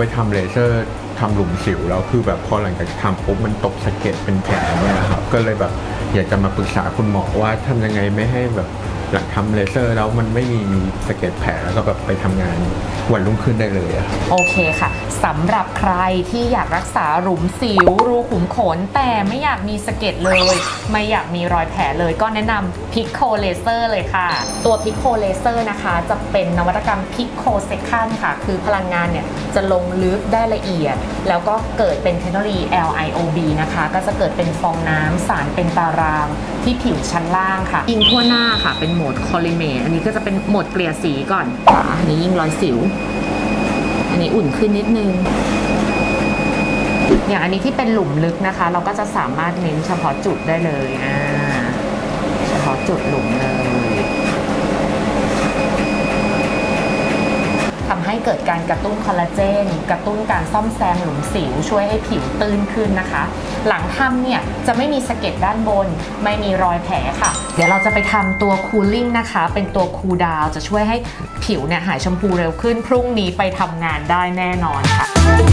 ไปทำเลเซอร์ทำหลุมสิวแล้วคือแบบพอหลังจากทำปุ๊บมันตกสะเก็ดเป็นแผลเนี่ยครับก็เลยแบบอยากจะมาปรึกษาคุณหมอว่าทำยังไงไม่ให้แบบ หลังทำเลเซอร์แล้วมันไม่มีสะเก็ดแผลแล้วก็แบบไปทำงานวันรุ่งขึ้นได้เลยอะครับ โอเคค่ะสำหรับใครที่อยากรักษาหลุมสิว รูขุมขน แต่ไม่อยากมีสะเก็ดเลย ไม่อยากมีรอยแผลเลยก็แนะนำพิกโคเลเซอร์เลยค่ะ ตัวพิกโคเลเซอร์นะคะ จะเป็นนวัตกรรมพิกโคเซคันค่ะ คือพลังงานเนี่ยจะลงลึกได้ละเอียด แล้วก็เกิดเป็นเทคโนโลยี LIOB นะคะ ก็จะเกิดเป็นฟองน้ำสารเป็นตารางที่ผิวชั้นล่างค่ะยิงทั่วหน้าค่ะเป็นมดคอลิเมตอันนี้ก็จะเป็นโหมดเกลี่ยสีก่อนอันนี้ยิ่งรอยสิว อันนี้อุ่นขึ้นนิดนึง อย่างอันนี้ที่เป็นหลุมลึกนะคะ เราก็จะสามารถเน้นเฉพาะจุดได้เลยอ่าเฉพาะจุดหลุมเลยทำให้ เกิดการกระตุ้นคอลลาเจน กระตุ้นการซ่อมแซมหลุมสิว ช่วยให้ผิวตื้นขึ้นนะคะ หลังทำเนี่ยจะไม่มีสะเก็ดด้านบน ไม่มีรอยแผลค่ะ เดี๋ยวเราจะไปทำตัวคูลิ่งนะคะ เป็นตัวคูลดาวจะช่วยให้ผิวเนี่ยหายชมพูเร็วขึ้น พรุ่งนี้ไปทำงานได้แน่นอนค่ะ